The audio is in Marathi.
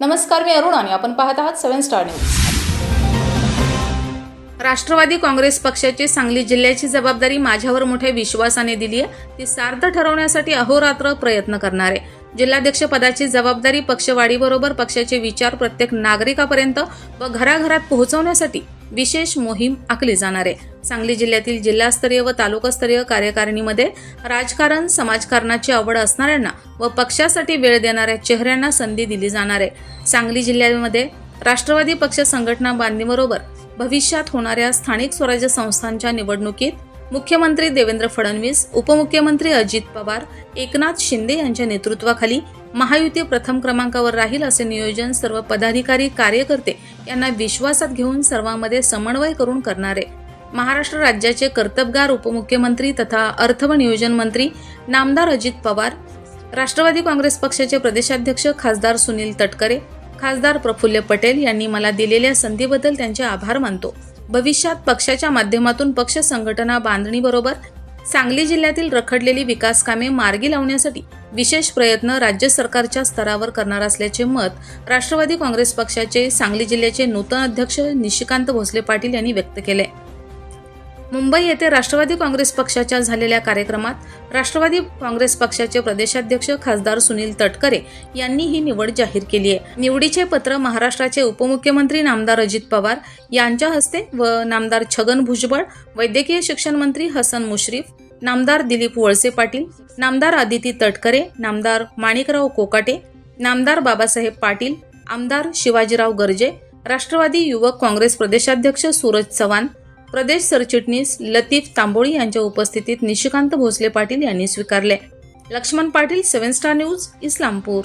नमस्कार मी अरुण आणि आपण पाहत आहात seven star news. Rashtrawadi Congress पक्षाची सांगली जिल्ह्याची जबाबदारी माझ्यावर मोठ्या विश्वासाने दिली आहे. ती सार्थ ठरवण्यासाठी अहोरात्र प्रयत्न करणार आहे. जिल्हाध्यक्ष पदाची जबाबदारी पक्षवाढीबरोबर पक्षाचे विचार प्रत्येक नागरिकापर्यंत व घराघरात पोहोचवण्यासाठी विशेष मोहीम आखली जाणार आहे. सांगली जिल्ह्यातील जिल्हास्तरीय व तालुकास्तरीय कार्यकारिणीमध्ये राजकारण समाजकारणाची आवड असणाऱ्यांना व पक्षासाठी वेळ देणाऱ्या चेहऱ्यांना संधी दिली जाणार आहे. सांगली जिल्ह्यामध्ये राष्ट्रवादी पक्ष संघटना बांधणीबरोबर भविष्यात होणाऱ्या स्थानिक स्वराज्य संस्थांच्या निवडणुकीत मुख्यमंत्री देवेंद्र फडणवीस उपमुख्यमंत्री अजित पवार एकनाथ शिंदे यांच्या नेतृत्वाखाली महायुती प्रथम क्रमांकावर राहील असे नियोजन सर्व पदाधिकारी कार्यकर्ते यांना विश्वासात घेऊन सर्वांमध्ये समन्वय करून करणारे महाराष्ट्र राज्याचे कर्तबगार उपमुख्यमंत्री तथा अर्थ व नियोजन मंत्री नामदार अजित पवार राष्ट्रवादी काँग्रेस पक्षाचे प्रदेशाध्यक्ष खासदार सुनील तटकरे खासदार प्रफुल्ल पटेल यांनी मला दिलेल्या संधीबद्दल त्यांचे आभार मानतो. भविष्यात पक्षाच्या माध्यमातून पक्ष संघटना बांधणीबरोबर सांगली जिल्ह्यातील रखडलेली विकास कामे मार्गी लावण्यासाठी विशेष प्रयत्न राज्य सरकारच्या स्तरावर करणार असल्याचे मत राष्ट्रवादी काँग्रेस पक्षाचे सांगली जिल्ह्याचे नूतन अध्यक्ष निशिकांत भोसले पाटील यांनी व्यक्त केले. मुंबई येथे राष्ट्रवादी काँग्रेस पक्षाच्या झालेल्या कार्यक्रमात राष्ट्रवादी काँग्रेस पक्षाचे प्रदेशाध्यक्ष खासदार सुनील तटकरे यांनी ही निवड जाहीर केली आहे. निवडीचे पत्र महाराष्ट्राचे उपमुख्यमंत्री नामदार अजित पवार यांच्या हस्ते व नामदार छगन भुजबळ वैद्यकीय शिक्षण मंत्री हसन मुश्रीफ नामदार दिलीप वळसे पाटील नामदार आदिती तटकरे नामदार माणिकराव कोकाटे नामदार बाबासाहेब पाटील आमदार शिवाजीराव गर्जे राष्ट्रवादी युवक काँग्रेस प्रदेशाध्यक्ष सूरज चव्हाण प्रदेश सरचिटणीस लतीफ तांबोळी यांच्या उपस्थितीत निशिकांत भोसले पाटील यांनी स्वीकारले. Laxman Patil seven star news Islampur.